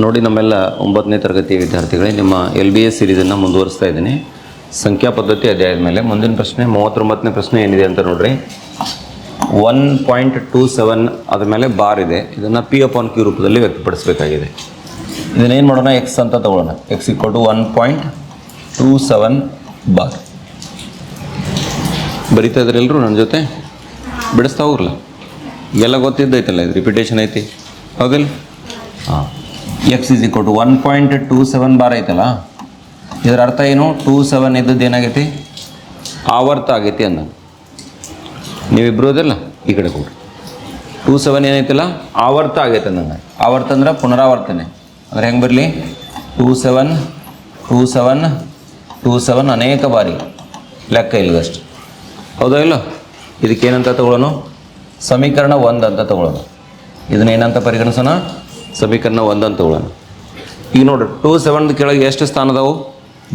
ನೋಡಿ ನಮ್ಮೆಲ್ಲ ಒಂಬತ್ತನೇ ತರಗತಿಯ ವಿದ್ಯಾರ್ಥಿಗಳೇ, ನಿಮ್ಮ ಎಲ್ ಬಿ ಎಸ್ ಸೀರೀಸನ್ನು ಮುಂದುವರಿಸ್ತಾ ಇದ್ದೀನಿ. ಸಂಖ್ಯಾ ಪದ್ಧತಿ ಅಧ್ಯಾಯದ ಮೇಲೆ. ಮುಂದಿನ ಪ್ರಶ್ನೆ, ಮೂವತ್ತೊಂಬತ್ತನೇ ಪ್ರಶ್ನೆ ಏನಿದೆ ಅಂತ ನೋಡ್ರಿ. ಒನ್ ಪಾಯಿಂಟ್ ಟೂ ಸೆವೆನ್ ಅದ್ರ ಮೇಲೆ ಬಾರ್ ಇದೆ. ಇದನ್ನು ಪಿ ಅಪಾನ್ ಕ್ಯೂ ರೂಪದಲ್ಲಿ ವ್ಯಕ್ತಪಡಿಸಬೇಕಾಗಿದೆ. ಇದನ್ನೇನು ಮಾಡೋಣ? ಎಕ್ಸ್ ಅಂತ ತಗೊಳ್ಳೋಣ. X equal to one point two seven bar. ಬರಿತಾ ಇದ್ರಿ ಎಲ್ಲರೂ ನನ್ನ ಜೊತೆ? ಬಿಡಿಸ್ತಾ ಹೋಗ್ರಲ್ಲ? ಎಲ್ಲ ಗೊತ್ತಿದ್ದೈತಲ್ಲ, ಇದು ರಿಪಿಟೇಷನ್ ಐತಿ. ಹೌದಿಲ್ಲ? ಹಾಂ. X is equal to one point two seven bar ಐತಲ್ಲ? ಇದರ ಅರ್ಥ ಏನು? ಟೂ ಸೆವೆನ್ ಇದ್ದದ್ದು ಏನಾಗೈತಿ? ಆವರ್ತ ಆಗೈತಿ ಅಂದ. ನೀವಿಬ್ಬರು ಅದಲ್ಲ? ಈ ಕಡೆ ಕೊಡ್ರಿ ಟೂ ಸೆವೆನ್ ಏನೈತಿಲ್ಲ? ಆವರ್ತ ಆಗೈತೆ ಅಂದಂಗೆ ಆವರ್ತ ಅಂದ್ರೆ ಪುನರಾವರ್ತನೆ. ಅಂದ್ರೆ ಹೆಂಗೆ ಬರಲಿ? Two seven two seven two seven ಅನೇಕ ಬಾರಿ ಲೆಕ್ಕ ಇಲ್ಲದಷ್ಟು ಹೌದಾ ಇಲ್ಲ? ಇದಕ್ಕೇನಂತ ತಗೊಳ್ಳೋಣ ಸಮೀಕರಣ ಒಂದು ಅಂತ ತಗೊಳ್ಳೋಣ ಇದನ್ನ ಏನಂತ ಪರಿಗಣಿಸೋಣ? ಸಮೀಕರಣ ಒಂದಂತ ತಗೊಳ್ಳೋಣ. ಈಗ ನೋಡ್ರಿ, ಟೂ ಸೆವೆನ್ ಕೆಳಗೆ ಎಷ್ಟು ಸ್ಥಾನ ಅದಾವು?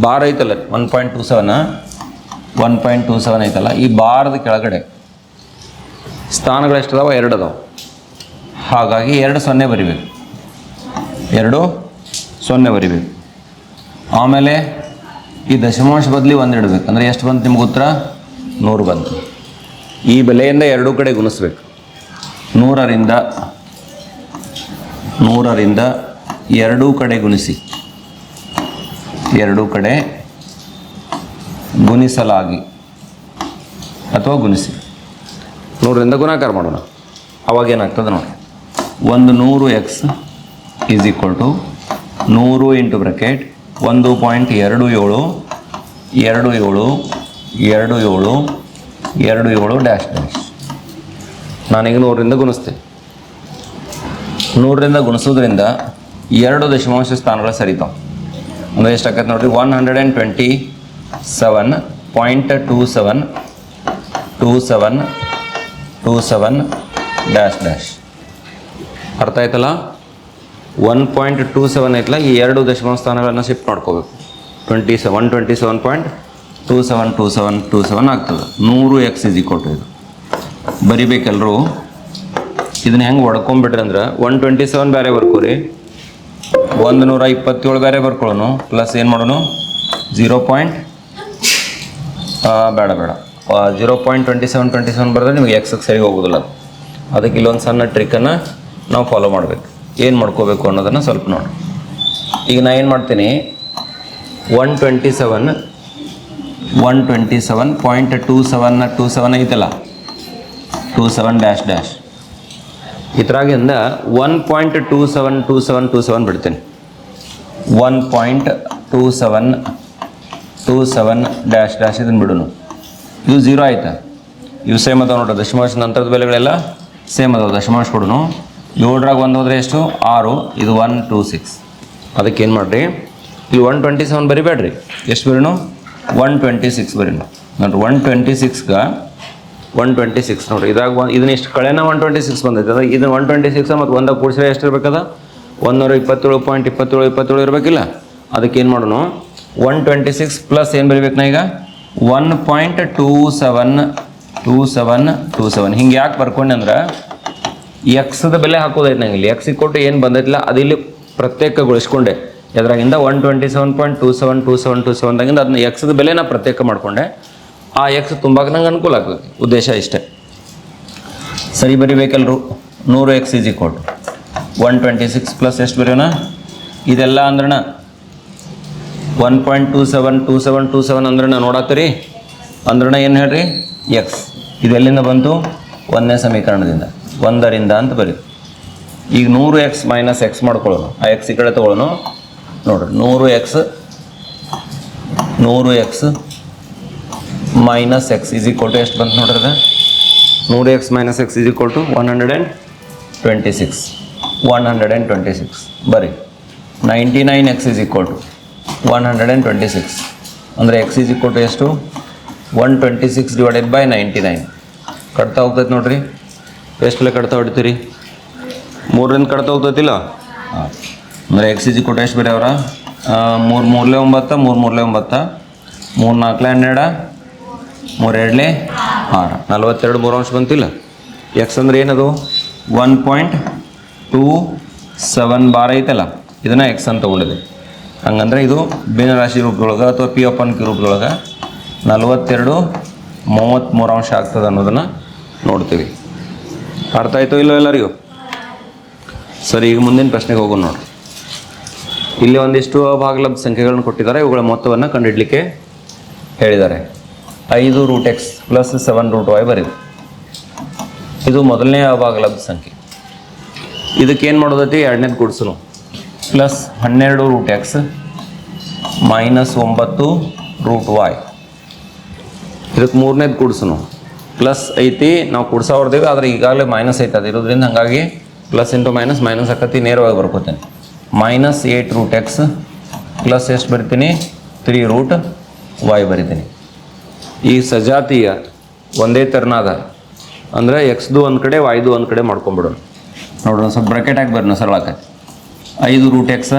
ಬಾರ್ ಐತಲ್ಲ one point two seven, one point two seven ಐತಲ್ಲ? ಈ ಬಾರದ ಕೆಳಗಡೆ ಸ್ಥಾನಗಳು ಎಷ್ಟು ಅದಾವೆ? ಎರಡು ಅದಾವೆ. ಹಾಗಾಗಿ ಎರಡು ಸೊನ್ನೆ ಬರಿಬೇಕು. ಎರಡು ಸೊನ್ನೆ ಬರಿಬೇಕು. ಆಮೇಲೆ ಈ ದಶಮಾಂಶ ಬದಲಿ ಒಂದು ಇಡಬೇಕು. ಅಂದರೆ ಎಷ್ಟು ಬಂತು ನಿಮ್ಗೆ ಉತ್ತರ? ನೂರು ಬಂತು. ಈ ಬೆಲೆಯಿಂದ ಎರಡೂ ಕಡೆ ಗುಣಿಸ್ಬೇಕು. ನೂರರಿಂದ ನೂರರಿಂದ ಎರಡೂ ಕಡೆ ಗುಣಿಸಿ. ಎರಡೂ ಕಡೆ ಗುಣಿಸಲಾಗಿ ಅಥವಾ ಗುಣಿಸಿ. ನೂರರಿಂದ ಗುಣಾಕಾರ ಮಾಡೋಣ. ಅವಾಗ ಏನಾಗ್ತದೆ ನೋಡಿ. ಒಂದು ನೂರು ಎಕ್ಸ್ ಈಸ್ ಈಕ್ವಲ್ ಟು ನೂರು ಇಂಟು ಬ್ರಕೆಟ್ ಒಂದು ಪಾಯಿಂಟ್ ಎರಡು ಏಳು ಎರಡು ಏಳು ಎರಡು ಏಳು ಎರಡು ಏಳು ಡ್ಯಾಶ್ ಡ್ಯಾಶ್ ನಾನೀಗ ನೂರರಿಂದ ಗುಣಿಸ್ತೆ ನೂರರಿಂದ ಗುಣಿಸೋದ್ರಿಂದ ಎರಡು ದಶಮಾಂಶ ಸ್ಥಾನಗಳು ಸರಿತಾವೆ ಅಂದರೆ ಎಷ್ಟಾಗತ್ತೆ ನೋಡಿರಿ? One hundred and twenty seven point two seven two seven two seven dash dash ಅರ್ಥ ಆಯ್ತಲ್ಲ? ಒನ್ ಪಾಯಿಂಟ್ ಟೂ ಸೆವೆನ್ ಐತಲ್ಲ ಈ ಎರಡು ದಶಮಾಂಶ ಸ್ಥಾನಗಳನ್ನು ಶಿಫ್ಟ್ ಮಾಡ್ಕೋಬೇಕು. Twenty seven twenty seven point two seven two seven two seven ಆಗ್ತದೆ. ನೂರು ಎಕ್ಸ್ ಇಸ್ ಕೊಟ್ಟು ಇದು. ಬರಿಬೇಕೆಲ್ಲರೂ ಇದನ್ನ ಹೆಂಗೆ ಹೊಡ್ಕೊಂಬಿಟ್ರಿ ಅಂದ್ರೆ ಒನ್ ಟ್ವೆಂಟಿ ಸೆವೆನ್ ಬೇರೆ ಬರ್ಕೋರಿ. ಒಂದು ನೂರ ಇಪ್ಪತ್ತೇಳು ಬೇರೆ ಬರ್ಕೊಳ್ಳೋಣ ಪ್ಲಸ್ ಏನು ಮಾಡೋಣ ಜೀರೋ ಪಾಯಿಂಟ್ ಬೇಡ ಬೇಡ. Zero point twenty seven twenty seven ಬರೆದ್ರೆ ನಿಮಗೆ ಎಕ್ಸಕ್ಕೆ ಸರಿ ಹೋಗೋದಿಲ್ಲ ಅದು. ಅದಕ್ಕೆ ಇಲ್ಲೊಂದು ಸಣ್ಣ ಟ್ರಿಕ್ಕನ್ನು ನಾವು ಫಾಲೋ ಮಾಡಬೇಕು. ಏನು ಮಾಡ್ಕೋಬೇಕು ಅನ್ನೋದನ್ನು ಸ್ವಲ್ಪ ನೋಡಿ. ಈಗ ನಾ ಏನು ಮಾಡ್ತೀನಿ? One twenty seven one twenty seven point two seven two seven ಐತಲ್ಲ? Two seven dash dash ಇದ್ರಾಗಿಂದ one point two seven two seven two seven ಬಿಡ್ತೀನಿ. One point two seven two seven dash dash ಇದನ್ನು ಬಿಡೋನು. ಇದು zero ಆಯ್ತಾ? ಇವು same ಅದಾವೆ ನೋಡ್ರಿ, ದಶಮಾಂಶ ನಂತರದ ಬೆಲೆಗಳೆಲ್ಲ ಸೇಮ್ ಅದಾವೆ, ದಶಮಾಂಶ ಕೊಡೋನು. ಏಳರಾಗ ಒಂದು ಹೋದ್ರೆ ಎಷ್ಟು? ಆರು, ಇದು ಒನ್ ಟೂ ಸಿಕ್ಸ್ ಅದಕ್ಕೆ ಏನು ಮಾಡಿರಿ? ಇಲ್ಲಿ ಒನ್ ಟ್ವೆಂಟಿ ಸೆವೆನ್ ಬರಿಬೇಡ್ರಿ. ಎಷ್ಟು ಬರೀನು? ಒನ್ ಟ್ವೆಂಟಿ ಸಿಕ್ಸ್ ಬರೀನು. ನೋಡ್ರಿ ಒನ್ ಟ್ವೆಂಟಿ ಸಿಕ್ಸ್ಗೆ ಒನ್ ಟ್ವೆಂಟಿ ಸಿಕ್ಸ್ ನೋಡ್ರಿ. ಇದಾಗ ಒಂದು ಇದನ್ನ ಇಷ್ಟು ಕಳೆನ ಒನ್ ಟ್ವೆಂಟಿ ಸಿಕ್ಸ್ ಬಂದೈತೆ. ಅದ ಇದನ್ನ ಒನ್ ಟ್ವೆಂಟಿ ಸಿಕ್ಸ್ ಮತ್ತು ಒಂದಾಗ ಕೂಡಿಸಿದ್ರೆ ಎಷ್ಟು ಇರಬೇಕದ ಒಂದೂರ ಇಪ್ಪತ್ತೇಳು ಪಾಯಿಂಟ್ ಇಪ್ಪತ್ತೇಳು ಇಪ್ಪತ್ತೇಳು ಇರಬೇಕಿಲ್ಲ? ಅದಕ್ಕೆ ಏನು ಮಾಡೋಣ ಒನ್ ಟ್ವೆಂಟಿ ಸಿಕ್ಸ್ ಪ್ಲಸ್ ಏನು ಬರಿಬೇಕು ನಾ ಈಗ? One point two seven two seven two seven ಹಿಂಗೆ ಯಾಕೆ ಬರ್ಕೊಂಡೆ ಅಂದ್ರೆ ಎಕ್ಸ್ದ ಬೆಲೆ ಹಾಕೋದೈತೆ ನಂಗೆ ಇಲ್ಲಿ. ಎಕ್ಸಿಗೆ ಕೊಟ್ಟು ಏನು ಬಂದೈತಿಲ್ಲ ಅದು ಇಲ್ಲಿ ಪ್ರತ್ಯೇಕಗೊಳಿಸ್ಕೊಂಡೆ ಎದ್ರಾಗಿಂದ one twenty seven point two seven two seven two ಸೆವೆನ್ದಾಗಿಂದ ಅದನ್ನ ಎಕ್ಸ್ದ ಬೆಲೆ ಪ್ರತ್ಯೇಕ ಮಾಡಿಕೊಂಡೆ. ಆ ಎಕ್ಸ್ ತುಂಬಾಕ ನಂಗೆ ಅನುಕೂಲ ಆಗ್ತದೆ ಉದ್ದೇಶ ಇಷ್ಟೇ. ಸರಿ ಬರಿಬೇಕಲ್ರು ನೂರು ಎಕ್ಸ್ ಈಸ್ ಕೊಟ್ಟು ಒನ್ ಟ್ವೆಂಟಿ ಸಿಕ್ಸ್ ಪ್ಲಸ್ ಎಷ್ಟು ಬರೆಯೋಣ? ಇದೆಲ್ಲ ಅಂದ್ರಣ one point two seven two seven two seven ಅಂದ್ರಣ ನೋಡತ್ತೀರಿ ಅಂದ್ರಣ ಏನು ಹೇಳ್ರಿ? ಎಕ್ಸ್ ಇದೆಲ್ಲಿಂದ ಬಂತು? ಒಂದನೇ ಸಮೀಕರಣದಿಂದ. ಒಂದರಿಂದ ಅಂತ ಬರೀ ಈಗ ನೂರು ಎಕ್ಸ್ ಮೈನಸ್ ಎಕ್ಸ್ ಮಾಡ್ಕೊಳ್ಳೋಣ. ಆ ಎಕ್ಸ್ ಈ ಕಡೆ ತೊಗೊಳ್ಳೋಣ. ನೋಡ್ರಿ, ನೂರು ಎಕ್ಸ್ ನೂರು X minus X is equal to ಎಷ್ಟು ಬಂತು ನೋಡ್ರಿ ಅದು? ನೂರು X minus X is equal to one hundred and twenty six one hundred and twenty six ಬರೀ. Ninety nine X is equal to one hundred and twenty six ಅಂದರೆ X is equal to ಎಷ್ಟು? One twenty six divided by ninety nine ಕಟ್ತಾ ಹೋಗ್ತೈತೆ ನೋಡ್ರಿ. ಎಷ್ಟೆಲ್ಲ ಕಟ್ತಾ ಹೊಡಿತೀರಿ? ಮೂರರಿಂದ ಕಟ್ತಾ ಹೋಗ್ತೈತಿಲ್ಲ? ಹಾಂ. ಅಂದರೆ ಎಕ್ಸ್ ಈಸ್ ಈಕ್ವಲ್ ಟು ಎಷ್ಟು ಬೇರೆ ಅವರ? ಮೂರು ಮೂರಲೇ ಒಂಬತ್ತ ಮೂರು ಮೂರಲೇ ಒಂಬತ್ತ ಮೂರು ನಾಲ್ಕಲೇ ಹನ್ನೆರಡ ಮೂರೆರಡಲೇ ಆರು ನಲ್ವತ್ತೆರಡು ಮೂರು ಅಂಶ ಬಂತಿಲ್ಲ. ಎಕ್ಸ್ ಅಂದ್ರೆ ಏನದು? One point two seven bar ಐತಲ್ಲ, ಇದನ್ನು ಎಕ್ಸ್ ಅಂತ ತೊಗೊಂಡಿದೆ. ಹಂಗಂದ್ರೆ ಇದು ಭಿನ್ನರಾಶಿ ರೂಪದೊಳಗೆ ಅಥವಾ ಪಿ ಎಫ್ ಅನ್ ರೂಪದೊಳಗೆ ನಲವತ್ತೆರಡು ಮೂವತ್ತ್ಮೂರಾಂಶ ಆಗ್ತದೆ ಅನ್ನೋದನ್ನು ನೋಡ್ತೀವಿ. ಅರ್ಥ ಆಯ್ತು ಇಲ್ಲೋ ಎಲ್ಲರಿಗೂ? ಸರಿ, ಈಗ ಮುಂದಿನ ಪ್ರಶ್ನೆಗೆ ಹೋಗೋಣ ನೋಡ್ರಿ ಇಲ್ಲಿ ಒಂದಿಷ್ಟು ಭಾಗಲಬ್ಧ ಸಂಖ್ಯೆಗಳನ್ನು ಕೊಟ್ಟಿದ್ದಾರೆ, ಇವುಗಳ ಮೊತ್ತವನ್ನು ಕಂಡುಹಿಡಲಿಕ್ಕೆ ಹೇಳಿದ್ದಾರೆ. ಐದು root x plus seven root y ಬರೀರಿ ಇದು ಮೊದಲನೇ ಅವಾಗಲಬ್ಧ ಸಂಖ್ಯೆ. ಇದಕ್ಕೇನು ಮಾಡೋದೈತಿ? ಎರಡನೇದು ಕೂಡಿಸಲು ಪ್ಲಸ್ ಹನ್ನೆರಡು ರೂಟ್ ಎಕ್ಸ್ ಮೈನಸ್ ಒಂಬತ್ತು ರೂಟ್ ವಾಯ್ ಇದಕ್ಕೆ ಮೂರನೇದು ಕೂಡಿಸನು ಪ್ಲಸ್ ಐತಿ, ನಾವು ಕೂಡ್ಸಾವ್ರದೇವಿ ಆದರೆ ಈಗಾಗಲೇ ಮೈನಸ್ ಐತೆ ಅದು ಇರೋದ್ರಿಂದ ಹಾಗಾಗಿ ಪ್ಲಸ್ ಇಂಟು ಮೈನಸ್ ಮೈನಸ್ ಹಾಕತ್ತಿ ನೇರವಾಗಿ ಬರ್ಕೋತೇನೆ. Minus eight root x plus ಎಷ್ಟು ಬರಿತೀನಿ? ತ್ರೀ ರೂಟ್ ವಾಯ್ ಬರಿತೀನಿ. ಈ ಸಜಾತಿಯ ಒಂದೇ ತೆರನಾದ ಅಂದರೆ ಎಕ್ಸ್ದು ಒಂದು ಕಡೆ ವಾಯ್ದು ಒಂದು ಕಡೆ ಮಾಡ್ಕೊಂಬಿಡೋಣ ನೋಡೋಣ ಸ್ವಲ್ಪ ಬ್ರಾಕೆಟ್ ಹಾಕಿ ಬರೋಣ ಸರಳ ಆಕತಿ ಐದು ರೂಟ್ ಎಕ್ಸ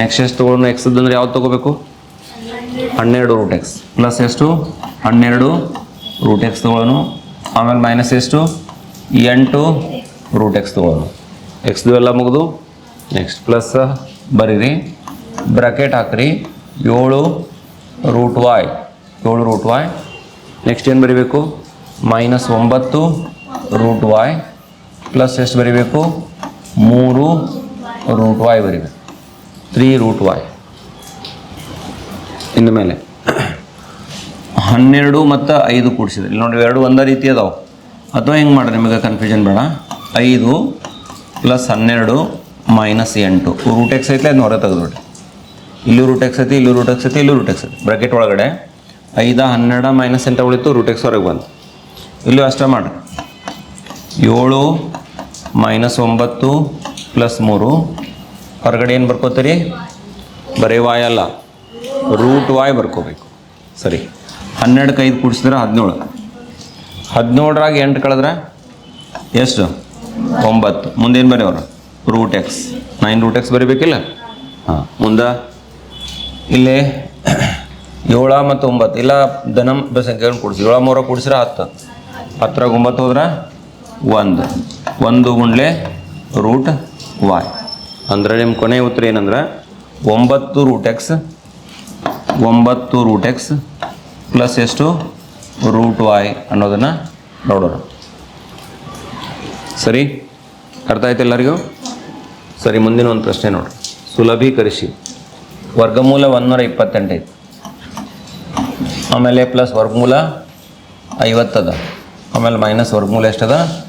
ನೆಕ್ಸ್ಟ್ ಎಷ್ಟು ತೊಗೊಳೋಣ ಎಕ್ಸ್ದು ಅಂದರೆ ಯಾವ್ದು ತೊಗೋಬೇಕು? ಹನ್ನೆರಡು ರೂಟ್ ಎಕ್ಸ್ ಪ್ಲಸ್ ಎಷ್ಟು? ಹನ್ನೆರಡು ರೂಟ್ ಎಕ್ಸ್ ತೊಗೊಳ್ಳೋಣ. ಆಮೇಲೆ ಮೈನಸ್ ಎಷ್ಟು? ಎಂಟು ರೂಟ್ ಎಕ್ಸ್ ತೊಗೊಳೋನು ಎಕ್ಸ್ದು ಎಲ್ಲ ಮುಗಿದು ನೆಕ್ಸ್ಟ್ ಪ್ಲಸ್ ಬರೀರಿ. ಬ್ರಾಕೆಟ್ ಹಾಕ್ರಿ. ಏಳು ರೂಟ್ ವಾಯ್ ಏಳು ರೂಟ್ ವಾಯ್ ನೆಕ್ಸ್ಟ್ ಏನು ಬರೀಬೇಕು? ಮೈನಸ್ ಒಂಬತ್ತು ರೂಟ್ ವಾಯ್ ಪ್ಲಸ್ ಎಷ್ಟು ಬರೀಬೇಕು? ಮೂರು ರೂಟ್ ವಾಯ್ ಬರೀಬೇಕು. ತ್ರೀ ರೂಟ್ ವಾಯ್ ಮೇಲೆ. ಹನ್ನೆರಡು ಮತ್ತು ಐದು ಕೂಡಿಸಿದ್ರೆ. ಇಲ್ಲಿ ನೋಡಿ ಎರಡು ಒಂದೇ ರೀತಿ ಅದಾವೆ. ಅಥವಾ ಹೆಂಗೆ ಮಾಡ್ರಿ ನಿಮಗೆ ಕನ್ಫ್ಯೂಷನ್ ಬೇಡ. ಐದು ಪ್ಲಸ್ ಹನ್ನೆರಡು ಮೈನಸ್ ಎಂಟು. ರೂಟ್ ಎಕ್ಸ್ ಐತೆ ಅದನ್ನ ಹೊರ ತೆಗೆದ್ಬಿಡ್ರಿ ಇಲ್ಲಿ ರೂಟ್ ಎಕ್ಸ್ ಐತಿ, ಇಲ್ಲಿ ರೂಟ್ ಎಕ್ಸ್ ಐತಿ, ಇಲ್ಲಿ ರೂಟ್ ಎಕ್ಸ್ ಐತಿ. ಬ್ರಾಕೆಟ್ ಒಳಗಡೆ ಐದ ಹನ್ನೆರಡು ಮೈನಸ್ ಎಂಟ ಉಳಿತು ರೂಟ್ ಹೊರಗೆ ಬಂತು. ಇಲ್ಲಿ ಅಷ್ಟೇ ಮಾಡಿರಿ ಏಳು ಮೈನಸ್ ಒಂಬತ್ತು ಪ್ಲಸ್ ಮೂರು. ಹೊರಗಡೆ ಏನು ಬರ್ಕೋತೀರಿ? ಬರೀ ವಾಯ್ ಅಲ್ಲ ರೂಟ್ ವಾಯ್ ಬರ್ಕೋಬೇಕು. ಸರಿ, ಹನ್ನೆರಡು ಕೈದು ಕೂಡಿಸಿದ್ರೆ ಹದಿನೇಳು. ಹದಿನೇಳರಾಗ ಎಂಟು ಕಳೆದ್ರೆ ಎಷ್ಟು? ಒಂಬತ್ತು. ಮುಂದೇನು ಬರೆಯವರು? Root x nine root x ಬರೀಬೇಕಿಲ್ಲ? ಹಾಂ, ಮುಂದೆ? ಇಲ್ಲಿ ಏಳ ಮತ್ತು ಒಂಬತ್ತು. ಇಲ್ಲ ದನ ಸಂಖ್ಯೆಗಳನ್ನು ಕೂಡಿಸಿ. ಏಳ ಮೂರ ಕೂಡಿಸಿದ್ರೆ ಹತ್ತು. ಹತ್ತರಾಗ ಒಂಬತ್ತು ಹೋದ್ರೆ ಒಂದು. ಒಂದು ಗುಂಡ್ಲೆ ರೂಟ್ ವಾಯ್. ಅಂದರೆ ನಿಮ್ಮ ಕೊನೆ ಉತ್ತರ ಏನಂದ್ರೆ? ಒಂಬತ್ತು ರೂಟ್ ಎಕ್ಸ್. ಒಂಬತ್ತು ರೂಟ್ ಎಕ್ಸ್ ಪ್ಲಸ್ ಎಷ್ಟು? ರೂಟ್ ವಾಯ್ ಅನ್ನೋದನ್ನು ನೋಡೋಣ. ಸರಿ? ಅರ್ಥ ಆಯ್ತು ಎಲ್ಲರಿಗೂ? ಸರಿ ಮುಂದಿನ ಒಂದು ಪ್ರಶ್ನೆ ನೋಡಿ ಸುಲಭೀಕರಿಸಿ. ವರ್ಗಮೂಲ ಒಂದೂರ ಇಪ್ಪತ್ತೆಂಟು ಐತಿ. ಆಮೇಲೆ ಪ್ಲಸ್ ವರ್ಗಮೂಲ ಐವತ್ತದ. ಆಮೇಲೆ ಮೈನಸ್ ವರ್ಗಮೂಲ ಎಷ್ಟದ?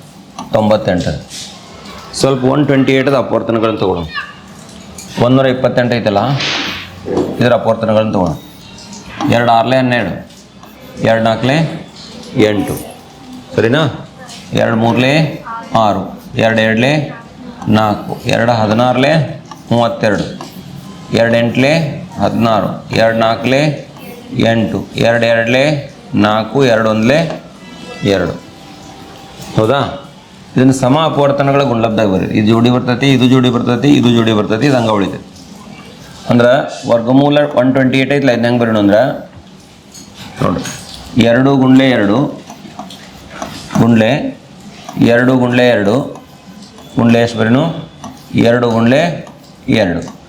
ತೊಂಬತ್ತೆಂಟು. ಸ್ವಲ್ಪ ಒನ್ ಟ್ವೆಂಟಿ ಏಟದ ಅಪವರ್ತನಗಳನ್ನು ತೊಗೊಳ್ಳೋಣ. ಒಂದೂರ ಇಪ್ಪತ್ತೆಂಟು ಐತಲ್ಲ? ಇದರ ಅಪವರ್ತನಗಳನ್ನು ತೊಗೊಳ್ಳೋಣ. ಎರಡು ಆರ್ಲೆ ಹನ್ನೆರಡು. ಎರಡು ನಾಲ್ಕಲೆ ಎಂಟು. ಸರಿನಾ? ಎರಡು ಮೂರಲೆ ಆರು. ಎರಡು ಎರಡಲೆ ನಾಲ್ಕು. ಎರಡು ಹದಿನಾರಲೆ ಮೂವತ್ತೆರಡು. ಎರಡು ಎಂಟಲೆ ಹದಿನಾರು. ಎರಡು ನಾಲ್ಕಲೆ ಎಂಟು, ಎರಡು ಎರಡಲೆ ನಾಲ್ಕು, ಎರಡು ಒಂದಲೆ ಎರಡು. ಹೌದಾ? ಇದನ್ನು ಸಮ ಅಪವರ್ತನಗಳ ಗುಣಲಬ್ಧ ಬರೀ ಇದು ಜೋಡಿ ಬರ್ತೈತಿ, ಇದು ಜೋಡಿ ಬರ್ತೈತಿ, ಇದು ಜೋಡಿ ಬರ್ತೈತಿ, ಇದು ಹಂಗೆ ಉಳಿತೈತಿ. ಅಂದ್ರೆ ವರ್ಗಮೂಲ ಒನ್ ಟ್ವೆಂಟಿ ಏಟ್ ಐತಿಲ್ಲ ಇದನ್ನ ಹೆಂಗೆ ಬರೋಣ ಅಂದ್ರೆ? ನೋಡ್ರಿ. ಎರಡು ಗುಂಡ್ಲೆ ಎರಡು ಗುಂಡ್ಲೆ ಎರಡು ಗುಂಡ್ಲೆ ಎರಡು ಗುಂಡ್ಲೆ ಎಷ್ಟು ಬರೀನು? ಎರಡು ಗುಂಡ್ಲೆ ಎರಡು.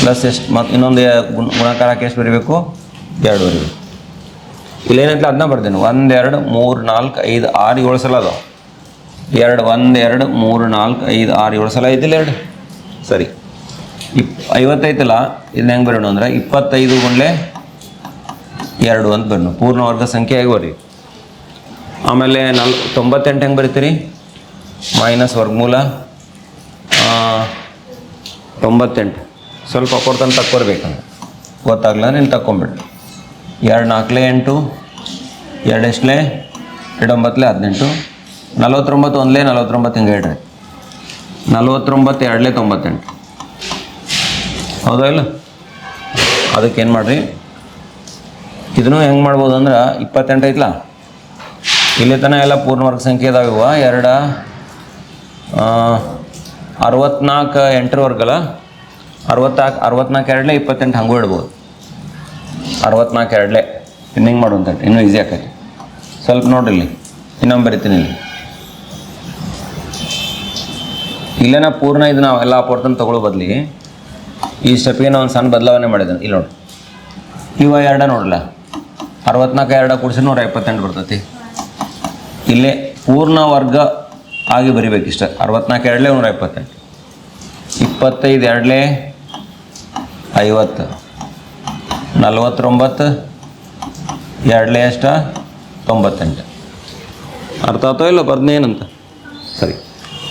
ಪ್ಲಸ್ ಎಷ್ಟು ಮತ್ತು ಇನ್ನೊಂದು ಗುಣ ಗುಣಕಾರಕ್ಕೆ ಎಷ್ಟು ಬರೀಬೇಕು? ಎರಡು ಒಂದು ಇಲ್ಲೇನೈತಲ್ಲ ಅದನ್ನ ಬರ್ತೀನಿ ಒಂದು, ಎರಡು, ಮೂರು, ನಾಲ್ಕು, ಐದು, ಆರು, ಏಳು ಸಲ ಅದಾವೆ. ಎರಡು, ಒಂದು, ಎರಡು, ಮೂರು, ನಾಲ್ಕು, ಐದು, ಆರು, ಏಳು ಸಲ ಐತಿಲ್ಲ ಎರಡು. ಸರಿ. ಇಪ್, ಐವತ್ತೈತಲ್ಲ, ಇದನ್ನ ಹೆಂಗೆ ಬರೋಣ ಅಂದ್ರೆ ಇಪ್ಪತ್ತೈದು ಗುಂಡ್ಲೆ ಎರಡು ಅಂತ ಬರೋಣ. ಪೂರ್ಣ ವರ್ಗ ಸಂಖ್ಯೆ ಹೇಗೆ ಬರ್ರಿ ಆಮೇಲೆ ನಲ್ ತೊಂಬತ್ತೆಂಟು ಹೆಂಗೆ ಬರಿತೀರಿ? ಮೈನಸ್ ವರ್ಗಮೂಲ ತೊಂಬತ್ತೆಂಟು. ಸ್ವಲ್ಪ ಕೊಡ್ತಾನೆ ತಕ್ಕೊರ್ಬೇಕಂದ್ರೆ ಗೊತ್ತಾಗ್ಲ? ನೀನು ತಕ್ಕೊಂಬಿಡ್ರಿ ಎರಡು ನಾಲ್ಕಲೆ ಎಂಟು ಎರಡು ಎಷ್ಟಲೆ ಎರಡು ಒಂಬತ್ತಲೆ ಹದಿನೆಂಟು, ನಲವತ್ತೊಂಬತ್ತು ಒಂದಲೇ ನಲವತ್ತೊಂಬತ್ತು ಹಿಂಗೆ ಹೇಳ್ರಿ. ನಲವತ್ತೊಂಬತ್ತು ಎರಡಲೇ ತೊಂಬತ್ತೆಂಟು. ಹೌದಾ ಇಲ್ಲ? ಅದಕ್ಕೆ ಏನು ಮಾಡಿರಿ? ಇದನ್ನು ಹೆಂಗೆ ಮಾಡ್ಬೋದು ಅಂದ್ರೆ ಇಪ್ಪತ್ತೆಂಟು ಐತ್ಲಾ? ಇಲ್ಲಿ ತನಕ ಎಲ್ಲ ಪೂರ್ಣವರ್ಗ ಸಂಖ್ಯೆ ಇದಾವೆ ಇವ, ಎರಡ ಅರವತ್ನಾಲ್ಕು ಎಂಟರವರೆಗಲ್ಲ? ಅರವತ್ನಾಲ್ಕು ಅರವತ್ನಾಲ್ಕು ಎರಡಲೇ ಇಪ್ಪತ್ತೆಂಟು ಹಂಗೂ ಇಡ್ಬೋದು ಅರವತ್ನಾಲ್ಕು ಎರಡಲೆ. ಇನ್ನು ಹಿಂಗೆ ಮಾಡುವಂತ ಇನ್ನೂ ಈಸಿ ಆಕೈತಿ. ಸ್ವಲ್ಪ ನೋಡ್ರಿ ಇಲ್ಲಿ. ಇನ್ನೊಮ್ಮೆ ಬರಿತೀನಿ ಇಲ್ಲಿ. ಇಲ್ಲೇನ ಪೂರ್ಣ ಇದು ನಾವು ಎಲ್ಲ ಅಪೋರ್ತನ ತೊಗೊಳ್ಳೋ ಬದಲಿ ಈ ಸ್ಟೆಪ್ಗೆ ನಾವು ಒಂದು ಸಣ್ಣ ಬದಲಾವಣೆ ಮಾಡಿದ್ದಾನೆ ಇಲ್ಲಿ ನೋಡಿ. ಇವ ಎರಡ ನೋಡಲ್ಲ ಅರವತ್ನಾಲ್ಕು ಎರಡ ಕೂಡಿಸಿ ನೂರ ಎಪ್ಪತ್ತೆಂಟು ಬರ್ತೈತಿ. ಇಲ್ಲೇ ಪೂರ್ಣ ವರ್ಗ ಆಗಿ ಬರಿಬೇಕು ಇಷ್ಟ. ಅರವತ್ನಾಲ್ಕು ಎರಡಲೇ ನೂರ ಎಪ್ಪತ್ತೆಂಟು. ಇಪ್ಪತ್ತೈದು ಎರಡಲೇ ಐವತ್ತು. ನಲ್ವತ್ತೊಂಬತ್ತು ಎರಡಲೇ ಅಷ್ಟ ತೊಂಬತ್ತೆಂಟು. ಅರ್ಥ ಆತೋ ಇಲ್ಲ ಬರ್ದೇನಂತ ಸರಿ.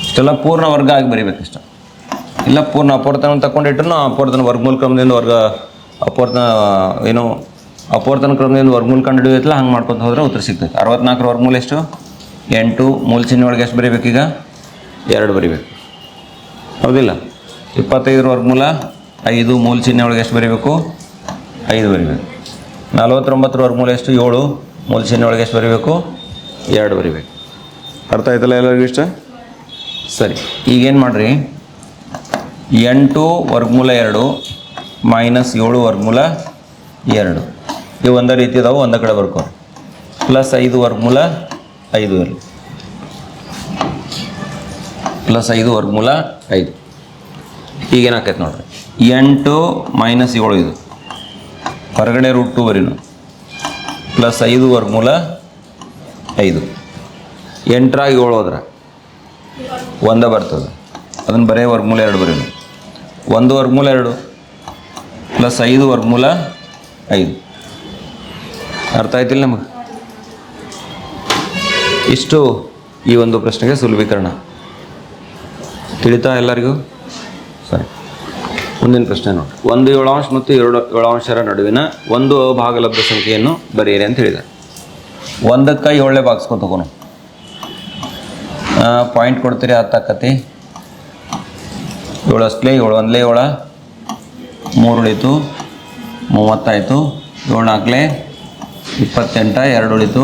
ಇಷ್ಟೆಲ್ಲ ಪೂರ್ಣ ವರ್ಗ ಆಗಿ ಬರೀಬೇಕಿಷ್ಟ ಇಲ್ಲ ಪೂರ್ಣ ಅಪೂರ್ತನ ತಗೊಂಡಿಟ್ಟು ಅಪೋರ್ತನ ವರ್ಗಮೂಲ ಕ್ರಮದಿಂದ ವರ್ಗ ಅಪೋರ್ತನ ಏನು ಅಪೋರ್ತನ ಕ್ರಮದಿಂದ ವರ್ಗಮೂಲ ಕಂಡು ಹಿಡಿಯುತ್ತಲ್ಲ ಹಂಗೆ ಮಾಡ್ಕೊತ ಹೋದ್ರೆ ಉತ್ತರ ಸಿಗ್ತದೆ. ಅರವತ್ನಾಲ್ಕರ ವರ್ಗಮೂಲ ಎಷ್ಟು? ಎಂಟು ಮೂಲ ಚಿಹ್ನೆ ಒಳಗೆ ಎಷ್ಟು ಬರಿಬೇಕೀಗ ಎರಡು ಬರಿಬೇಕು. ಹೌದಿಲ್ಲ? ಇಪ್ಪತ್ತೈದರ ವರ್ಗಮೂಲ ಐದು ಮೂಲ ಚಿಹ್ನೆ ಒಳಗೆ ಎಷ್ಟು ಬರಿಬೇಕು? ಐದು ಬರಿಬೇಕು ನಲವತ್ತೊಂಬತ್ತರ ವರ್ಗಮೂಲ ಎಷ್ಟು? ಏಳು. ಮೂಲ ಚಿಹ್ನೆ ಒಳಗೆ ಎಷ್ಟು ಬರಿಬೇಕು? ಎರಡು ಬರಿಬೇಕು. ಅರ್ಥ ಆಯ್ತಲ್ಲ ಎಲ್ಲರಿಗೂ ಇಷ್ಟ? ಸರಿ. ಈಗೇನು ಮಾಡಿರಿ? ಎಂಟು ವರ್ಗಮೂಲ ಎರಡು ಮೈನಸ್ ಏಳು ವರ್ಗಮೂಲ ಎರಡು. ಇವು ಒಂದೇ ರೀತಿ ಇದಾವೆ ಒಂದೇ ಕಡೆ ಬರ್ಕೊ ಪ್ಲಸ್ ಐದು ವರ್ಗಮೂಲ ಐದು ಇರಲಿ. ಪ್ಲಸ್ ಐದು ವರ್ಗಮೂಲ ಐದು. ಈಗೇನಾಕೈತೆ ನೋಡ್ರಿ. ಎಂಟು ಮೈನಸ್ ಏಳು ಇದು. ಹೊರಗಡೆ ರೂಟ್ ಟು ಬರೀನು. ಪ್ಲಸ್ ಐದು ವರ್ಗಮೂಲ ಐದು. ಎಂಟ್ರಾಗಿ ಏಳು ಹೋದ್ರೆ. ಒಂದೇ ಬರ್ತದೆ. ಅದನ್ನು ಬರೀ ವರ್ಗಮೂಲ ಎರಡು ಬರೀನು. ಒಂದು ವರ್ಗಮೂಲ ಎರಡು. ಪ್ಲಸ್ ಐದು ವರ್ಗಮೂಲ ಐದು. ಅರ್ಥ ಆಯ್ತಿಲ್ಲ ನಮಗೆ? ಇಷ್ಟು ಈ ಒಂದು ಪ್ರಶ್ನೆಗೆ ಸುಲಭೀಕರಣ. ತಿಳಿತಾ ಎಲ್ಲರಿಗೂ? ಸರಿ. ಮುಂದಿನ ಪ್ರಶ್ನೆ ನೋಡಿ. ಒಂದು ಏಳಾಂಶ ಮತ್ತು ಎರಡು ಏಳಾಂಶರ ನಡುವಿನ ಒಂದು ಅಭಾಗಲಬ್ಧ ಸಂಖ್ಯೆಯನ್ನು ಬರೆಯಿರಿ ಅಂತ ಹೇಳಿದ್ದಾರೆ. ಒಂದಕ್ಕೆ ಏಳನೇ ಭಾಗಿಸ್ಕೊ ತಗೋನು. ಪಾಯಿಂಟ್ ಕೊಡ್ತೀರಿ ಹತ್ತಾಕತಿ ಏಳು ಅಷ್ಟಲೇ, ಏಳು ಒಂದಲೇ ಏಳ. ಮೂರು ಉಳಿತು, ಮೂವತ್ತಾಯಿತು. ಏಳು ನಾಲ್ಕಲೇ, ಇಪ್ಪತ್ತೆಂಟ, ಎರಡು ಉಳಿತು,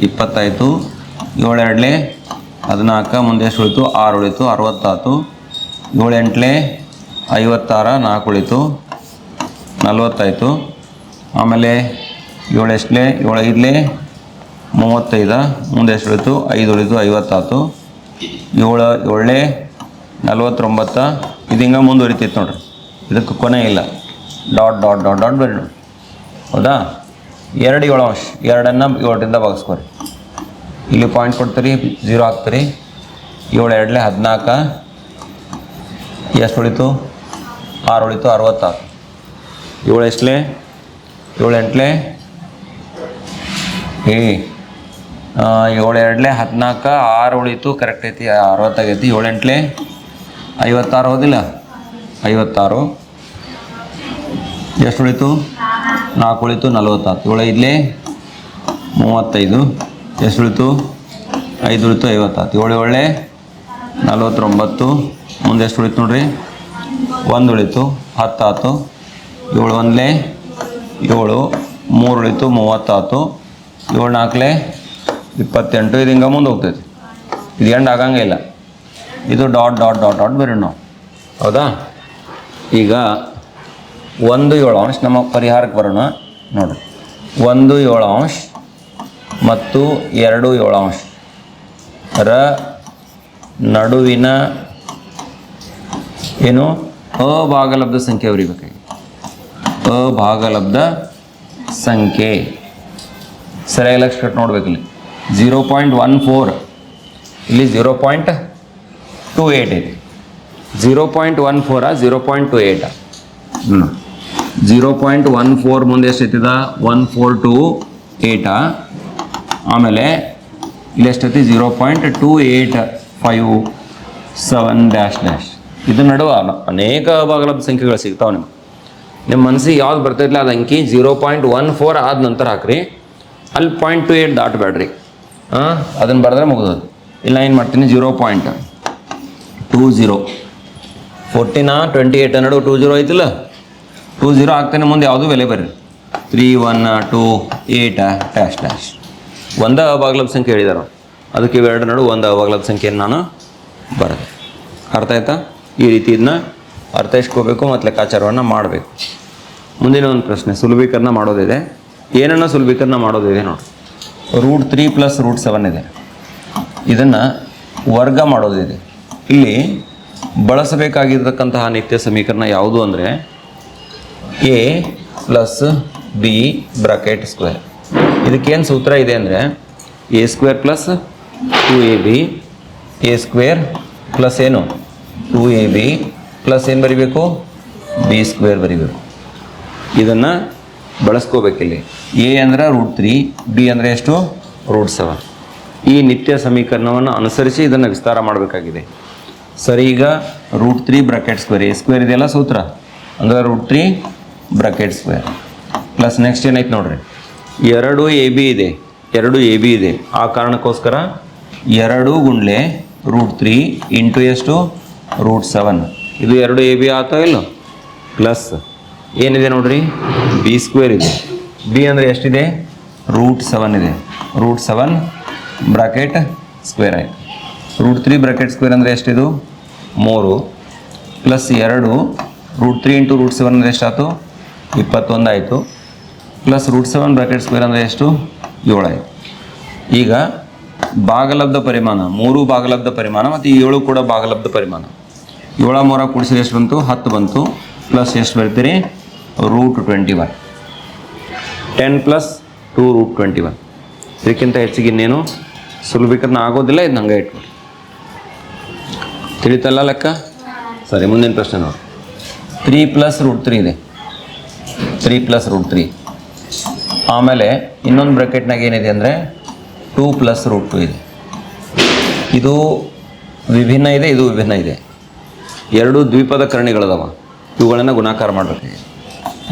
ಇಪ್ಪತ್ತಾಯಿತು. ಏಳೆರಡಲೆ ಹದಿನಾಲ್ಕು, ಮುಂದೆ ಎಷ್ಟು ಉಳಿತು? ಆರು ಉಳಿತು, ಅರವತ್ತಾಯ್ತು. ಏಳು ಐವತ್ತಾರ, ನಾಲ್ಕು ಉಳಿತು ನಲ್ವತ್ತಾಯಿತು ಆಮೇಲೆ ಏಳು ಎಷ್ಟಲೇ? ಏಳು ಐದಲೇ? ಮೂವತ್ತೈದು. ಮುಂದೆ ಎಷ್ಟು ಉಳಿತು? ಐದು ಉಳಿತು ಐವತ್ತಾಯ್ತು ಏಳು ಏಳನೇ ನಲ್ವತ್ತೊಂಬತ್ತ. ಇದು ಹಿಂಗೆ ಮುಂದುವರಿತೈತೆ ನೋಡ್ರಿ. ಇದಕ್ಕೆ ಕೊನೆ ಇಲ್ಲ. ಡಾಟ್ ಡಾಟ್ ಡಾಟ್ ಡಾಟ್ ಬರೀ ಹೌದಾ? ಎರಡು ಏಳು ಅಂಶ. ಎರಡನ್ನು ಏಳರಿಂದ ಭಾಗಿಸ್ಕೊರಿ. ಇಲ್ಲಿ ಪಾಯಿಂಟ್ ಕೊಡ್ತೀರಿ ಜೀರೋ ಹಾಕ್ತೀರಿ. ಏಳು ಎರಡಲೇ ಹದಿನಾಲ್ಕು. ಎಷ್ಟು ಉಳಿತು? ಆರು ಉಳಿತು ಅರವತ್ತಾರು. ಏಳು ಎಷ್ಟಲೇ? ಏಳು ಎಂಟ್ಲೆ? ಏ ಏಳು ಎರಡ್ಲೆ ಹದಿನಾಲ್ಕು, ಆರು ಉಳಿತು ಕರೆಕ್ಟ್ ಐತಿ ಅರವತ್ತಾಗೈತಿ ಏಳು ಎಂಟ್ಲೆ? ಐವತ್ತಾರು ಹೋದಿಲ್ಲ? ಐವತ್ತಾರು. ಎಷ್ಟು ಉಳಿತು? ನಾಲ್ಕು ಉಳಿತು ನಲವತ್ತಾರು ಏಳು ಐದಲೇ? ಮೂವತ್ತೈದು. ಎಷ್ಟು ಉಳಿತು? ಐದು ಉಳಿತು ಐವತ್ತಾರು ಏಳು ಏಳೆ? ನಲ್ವತ್ತೊಂಬತ್ತು. ಮುಂದೆ ಎಷ್ಟು ಉಳಿತು ನೋಡ್ರಿ? ಒಂದು ಉಳಿತು ಹತ್ತಾತು, ಏಳು ಒಂದಲೇ, ಏಳು ಮೂರು ಉಳಿತು ಮೂವತ್ತಾತು ಏಳು ನಾಲ್ಕಲೇ ಇಪ್ಪತ್ತೆಂಟು, ಇದು ಹಿಂಗೆ ಮುಂದೆ ಹೋಗ್ತೈತಿ. ಇದು ಎಂಡ್ ಆಗಂಗೆ ಇಲ್ಲ. ಇದು ಡಾಟ್ ಡಾಟ್ ಡಾಟ್ ಡಾಟ್ ಬರೀ ನಾವು. ಹೌದಾ? ಈಗ ಒಂದು ಏಳು ಅಂಶ ನಮ್ಮ ಪರಿಹಾರಕ್ಕೆ ಬರೋಣ. ನೋಡಿ. ಒಂದು ಏಳು ಅಂಶ ಮತ್ತು ಎರಡು ಏಳು ಅಂಶ. ರ ನಡುವಿನ ಏನು? ಅಭಾಗಲಬ್ಧ ಸಂಖ್ಯೆ ಬರಿಬೇಕಾಗಿ ಅಭಾಗಲಬ್ಧ ಸಂಖ್ಯೆ. ಸರಿಯಾಗಿ ಲಕ್ಷ ನೋಡ್ಬೇಕು ಇಲ್ಲಿ. ಝೀರೋ ಪಾಯಿಂಟ್ ಒನ್ ಫೋರ್ ಇಲ್ಲಿ ಝೀರೋ ಪಾಯಿಂಟ್ ಟು ಏಯ್ಟ್ ಐತಿ ಝೀರೋ ಪಾಯಿಂಟ್ ಒನ್ ಫೋರಾ ಝೀರೋ ಪಾಯಿಂಟ್ ಟು ಏಯ್ಟಾ ಹ್ಞೂ ಝೀರೋ ಪಾಯಿಂಟ್ ಒನ್ ಫೋರ್ ಮುಂದೆ ಎಷ್ಟೈತಿದ ಒನ್ ಫೋರ್ ಟು ಏಯ್ಟಾ ಆಮೇಲೆ ಇಲ್ಲಿ ಎಷ್ಟೈತಿ zero point two eight five seven dash dash ಇದು ನಡುವ ಅನೇಕ ಭಾಗಲಬ್ಧ ಸಂಖ್ಯೆಗಳು ಸಿಗ್ತಾವೆ ನಿಮ್ಗೆ. ನಿಮ್ಮ ಮನಸ್ಸಿಗೆ ಯಾವ್ದು ಬರ್ತೈತಿಲ್ಲ ಅದು ಅಂಕಿ ಜೀರೋ ಪಾಯಿಂಟ್ ಒನ್ ಫೋರ್ ಆದ ನಂತರ ಹಾಕ್ರಿ. ಅಲ್ಲಿ ಪಾಯಿಂಟ್ ಟು ಏಯ್ಟ್ ದಾಟಬೇಡ್ರಿ. ಹಾಂ ಅದನ್ನು ಬರೆದ್ರೆ ಮುಗಿದೋದು. ಇಲ್ಲ ಏನು ಮಾಡ್ತೀನಿ? ಜೀರೋ ಪಾಯಿಂಟ್ ಟೂ ಜೀರೋ ಫೋರ್ಟಿನ ಟ್ವೆಂಟಿ ಏಯ್ಟ್ ಹನ್ನೆರಡು ಟೂ ಜೀರೋ ಐತಿಲ್ಲ? ಟೂ ಜೀರೋ ಆಗ್ತಾನೆ ಮುಂದೆ ಯಾವುದೂ ಬೆಲೆ ಬರ್ರಿ. Three one two eight dash dash ಒಂದೇ ಅಭಾಗಲಬ್ಧ ಸಂಖ್ಯೆ ಹೇಳಿದಾರೆ. ಅದಕ್ಕೆ ಇವೆರಡು ನಡು ಒಂದು ಅಭಾಗಲಬ್ಧ ಸಂಖ್ಯೆಯನ್ನು ನಾನು ಬರೆದೆ. ಅರ್ಥ ಆಯ್ತಾ? ಈ ರೀತಿ ಇದನ್ನ ಅರ್ಥೈಸ್ಕೋಬೇಕು ಮತ್ತು ಲೆಕ್ಕಾಚಾರವನ್ನು ಮಾಡಬೇಕು. ಮುಂದಿನ ಒಂದು ಪ್ರಶ್ನೆ, ಸುಲಭೀಕರಣ ಮಾಡೋದಿದೆ. ಏನನ್ನ ಸುಲಭೀಕರಣ ಮಾಡೋದಿದೆ ನೋಡಿ. Root three plus root seven ಇದೆ. ಇದನ್ನು ವರ್ಗ ಮಾಡೋದಿದೆ. ಇಲ್ಲಿ ಬಳಸಬೇಕಾಗಿರ್ತಕ್ಕಂತಹ ನಿತ್ಯ ಸಮೀಕರಣ ಯಾವುದು ಅಂದರೆ A plus B bracket square. ಇದಕ್ಕೇನು ಸೂತ್ರ ಇದೆ ಅಂದರೆ A square plus two A B, A square plus ಏನು? ಟು ಎ ಬಿ ಪ್ಲಸ್ ಏನು ಬರಿಬೇಕು? ಬಿ ಸ್ಕ್ವೇರ್ ಬರಿಬೇಕು. ಇದನ್ನು ಬಳಸ್ಕೋಬೇಕಿಲ್ಲಿ. ಎ ಅಂದರೆ ರೂಟ್ ತ್ರೀ ಬಿ ಅಂದರೆ ಎಷ್ಟು? ರೂಟ್ ಸೆವೆನ್ ಈ ನಿತ್ಯ ಸಮೀಕರಣವನ್ನು ಅನುಸರಿಸಿ ಇದನ್ನು ವಿಸ್ತಾರ ಮಾಡಬೇಕಾಗಿದೆ. ಸರಿ, ಈಗ root three bracket square A square ಇದೆಯಲ್ಲ ಸೂತ್ರ? ಅಂದರೆ root three bracket square plus next ಏನಾಯ್ತು ನೋಡ್ರಿ? ಎರಡು ಎ ಬಿ ಇದೆ. ಎರಡು ಎ ಬಿ ಇದೆ. ಆ ಕಾರಣಕ್ಕೋಸ್ಕರ ಎರಡು ಗುಂಡ್ಲೆ ರೂಟ್ ತ್ರೀ ಇಂಟು ಎಷ್ಟು? Root seven. ಇದು ಎರಡು ಎ ಬಿ ಆತೋ ಇಲ್ಲ? ಪ್ಲಸ್. ಏನಿದೆ ನೋಡ್ರಿ? ಬಿ ಸ್ಕ್ವೇರ್ ಇದೆ. ಬಿ ಅಂದರೆ ಎಷ್ಟಿದೆ? ರೂಟ್ ಸೆವೆನ್ ಇದೆ. ರೂಟ್ ಸೆವೆನ್ ಬ್ರಾಕೆಟ್ ಸ್ಕ್ವೇರ್ ಆಯಿತು. ರೂಟ್ ತ್ರೀ ಬ್ರಾಕೆಟ್ ಸ್ಕ್ವೇರ್ ಅಂದರೆ ಎಷ್ಟಿದು? ಮೂರು. ಪ್ಲಸ್ ಎರಡು root three into root seven ಅಂದರೆ ಎಷ್ಟಾಯಿತು? ಇಪ್ಪತ್ತೊಂದು ಆಯಿತು. Plus root seven bracket square ಅಂದರೆ ಎಷ್ಟು? ಏಳು ಆಯಿತು. ಈಗ ಭಾಗಲಬ್ಧ ಪರಿಮಾಣ ಮೂರು ಭಾಗಲಬ್ಧ ಪರಿಮಾಣ ಮತ್ತು ಏಳು ಕೂಡ ಭಾಗಲಬ್ಧ ಪರಿಮಾಣ. ಏಳ ಮೂರ ಕೂಡಿಸಿದ್ರೆ ಎಷ್ಟು ಬಂತು? ಹತ್ತು ಬಂತು. ಪ್ಲಸ್ ಎಷ್ಟು ಬರ್ತೀರಿ? Root twenty one ten plus two root twenty one ಇದಕ್ಕಿಂತ ಹೆಚ್ಚಿಗೆ ಇನ್ನೇನು ಸುಲಭೀಕರಣ ಆಗೋದಿಲ್ಲ ಇದು ಹಂಗೆ ಇಟ್ಕೊಡಿ ತಿಳಿತಲ್ಲ ಲೆಕ್ಕ? ಸರಿ, ಮುಂದಿನ ಪ್ರಶ್ನೆ ನೋಡಿ. ತ್ರೀ ಪ್ಲಸ್ ರೂಟ್ ತ್ರೀ ಇದೆ. ತ್ರೀ ಪ್ಲಸ್ ರೂಟ್ ತ್ರೀ ಆಮೇಲೆ ಇನ್ನೊಂದು ಬ್ರಾಕೆಟ್ನಾಗ ಏನಿದೆ ಅಂದರೆ ಟೂ ಪ್ಲಸ್ ರೂಟ್ ಟು ಇದೆ. ಇದು ವಿಭಿನ್ನ ಇದೆ, ಇದು ವಿಭಿನ್ನ ಇದೆ. ಎರಡು ದ್ವಿಪದ ಕರ್ಣಿಗಳದವ. ಇವುಗಳನ್ನು ಗುಣಾಕಾರ ಮಾಡಬೇಕು.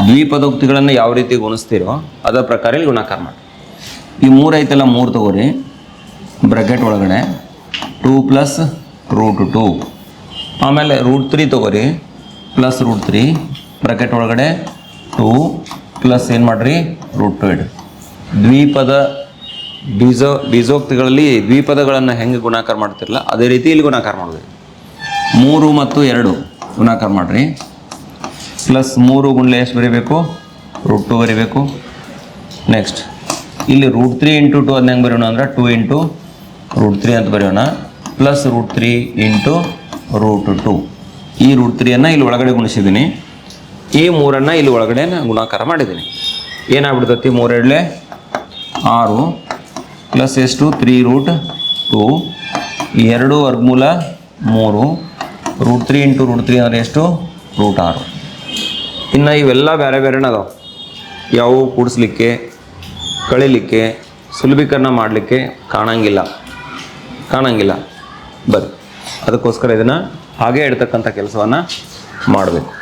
ದ್ವಿಪದೋಕ್ತಿಗಳನ್ನು ಯಾವ ರೀತಿ ಗುಣಿಸ್ತೀರೋ ಅದರ ಪ್ರಕಾರ ಇಲ್ಲಿ ಗುಣಾಕಾರ ಮಾಡಿ ಈ ಮೂರು ಐತಲ್ಲ, ಮೂರು ತಗೋರಿ. ಬ್ರಕೆಟ್ ಒಳಗಡೆ ಟೂ ಪ್ಲಸ್ ರೂಟ್ ಟೂ. ಆಮೇಲೆ ರೂಟ್ ತ್ರೀ ತಗೋರಿ. Plus root three. ಬ್ರಕೆಟ್ ಒಳಗಡೆ ಟೂ ಪ್ಲಸ್ ಏನು ಮಾಡಿರಿ? ರೂಟ್ ಟು ಇಡ್ರಿ ದ್ವಿಪದ ಬೀಜೋ, ಬೀಜೋಕ್ತಿಗಳಲ್ಲಿ ದ್ವಿಪದಗಳನ್ನು ಹೆಂಗೆ ಗುಣಾಕಾರ ಮಾಡ್ತಿರಲ್ಲ ಅದೇ ರೀತಿ ಇಲ್ಲಿ ಗುಣಾಕಾರ ಮಾಡೋದು ಮೂರು ಮತ್ತು ಎರಡು. ಗುಣಾಕಾರ ಮಾಡಿರಿ. ಪ್ಲಸ್ ಮೂರು ಗುಂಡ್ಲೆ ಎಷ್ಟು ಬರೀಬೇಕು? ರೂಟ್ ಟು ಬರೀಬೇಕು. ನೆಕ್ಸ್ಟ್ ಇಲ್ಲಿ ರೂಟ್ ತ್ರೀ ಇಂಟು ಟು ಅದನ್ನ ಹೆಂಗೆ ಬರೆಯೋಣ ಅಂದ್ರೆ ಟು ಇಂಟು ರೂಟ್ ತ್ರೀ ಅಂತ ಬರೆಯೋಣ. Plus root three into root two. ಈ ರೂಟ್ ತ್ರೀಯನ್ನು ಇಲ್ಲಿ ಒಳಗಡೆ ಗುಣಿಸಿದ್ದೀನಿ. ಈ ಮೂರನ್ನು ಇಲ್ಲಿ ಒಳಗಡೆ ಗುಣಾಕಾರ ಮಾಡಿದ್ದೀನಿ. ಏನಾಗ್ಬಿಡ್ತೈತಿ? ಮೂರೆರಡ್ಲೆ ಆರು ಪ್ಲಸ್ ಎಷ್ಟು? Three root two. ಎರಡು ವರ್ಗಮೂಲ ಮೂರು. Root three into root three ಅಂದರೆ ಎಷ್ಟು? ರೂಟ್ ಆರು. ಇನ್ನು ಇವೆಲ್ಲ ಬೇರೆ ಬೇರೆನೇ ಅದಾವೆ. ಯಾವುವು ಕೂಡಿಸ್ಲಿಕ್ಕೆ, ಕಳಿಲಿಕ್ಕೆ, ಸುಲಭೀಕರಣ ಮಾಡಲಿಕ್ಕೆ ಕಾಣಂಗಿಲ್ಲ. ಕಾಣಂಗಿಲ್ಲ. ಬರ್ರಿ ಅದಕ್ಕೋಸ್ಕರ ಇದನ್ನು ಹಾಗೆ ಇಡ್ತಕ್ಕಂಥ ಕೆಲಸವನ್ನು ಮಾಡಬೇಕು.